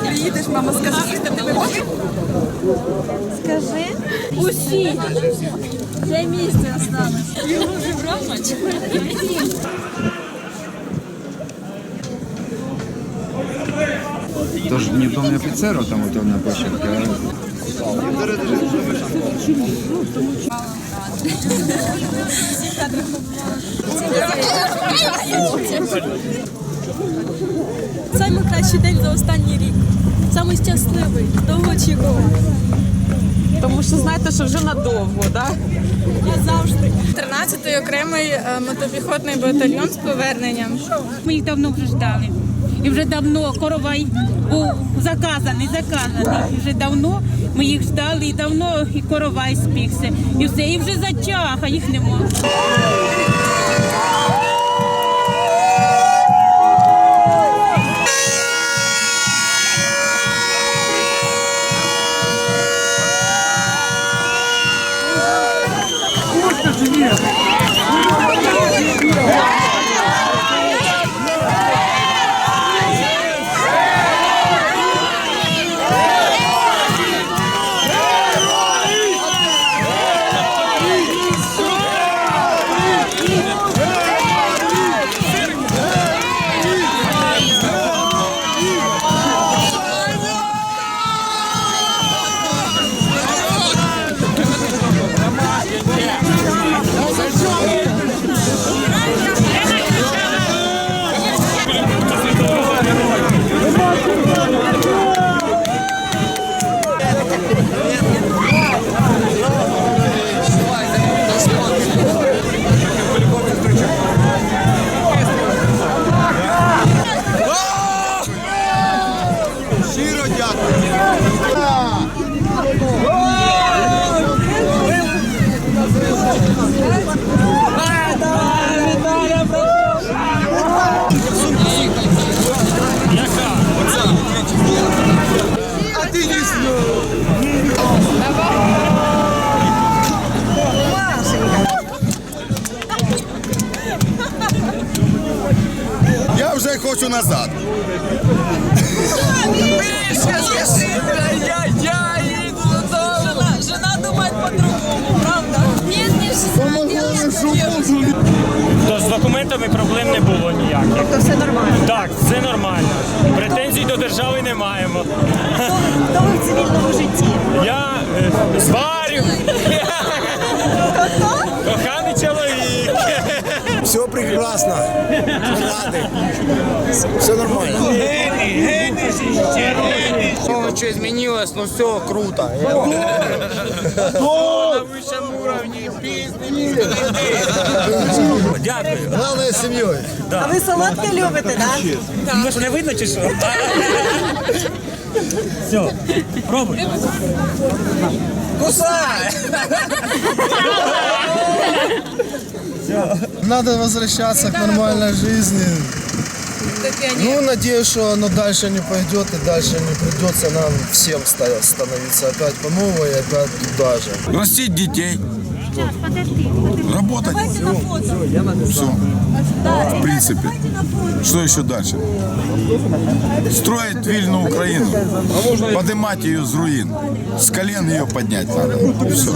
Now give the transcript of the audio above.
Приїдеш, мама, скажи, що тебе може? Скажи. Усі. Це місце осталось. Його вже брамач. Тож не в домі офіцеру там ото на площадці, а Самий кращий день за останній рік. Самий щасливий, довгоочікуваний. Тому що знаєте, що вже надовго, так? Я завжди. 13-й окремий е, мотопіхотний батальйон з поверненням. Ми їх давно вже ждали. І вже давно коровай був заказаний, заказаний. І вже давно ми їх ждали, і давно і коровай спікся. І все, і вже затяг, а їх нема. Я вже хочу назад. Жена, жена думає по-другому, правда? То з документами проблем не було ніяких. Тобто все нормально. Так, все нормально. Претензій до держави не маємо. Хто ви в цивільному житті? Я е, зварю. Прекрасно. Ради. Все нормально. Много что изменилось, но все круто. Дякую. Главное з сім'єю. А ви солодке любите, так? Ну ж не видно чи що? Все, пробуй. Надо возвращаться к нормальной жизни. Ну, надеюсь, что оно дальше не пойдет и дальше не придется нам всем ста- становиться опять по новой и опять туда же. растить детей, работать. Все. В принципе. Что еще дальше? Строить вильную Украину. Поднимать ее с руин. С колен ее поднять надо. Все.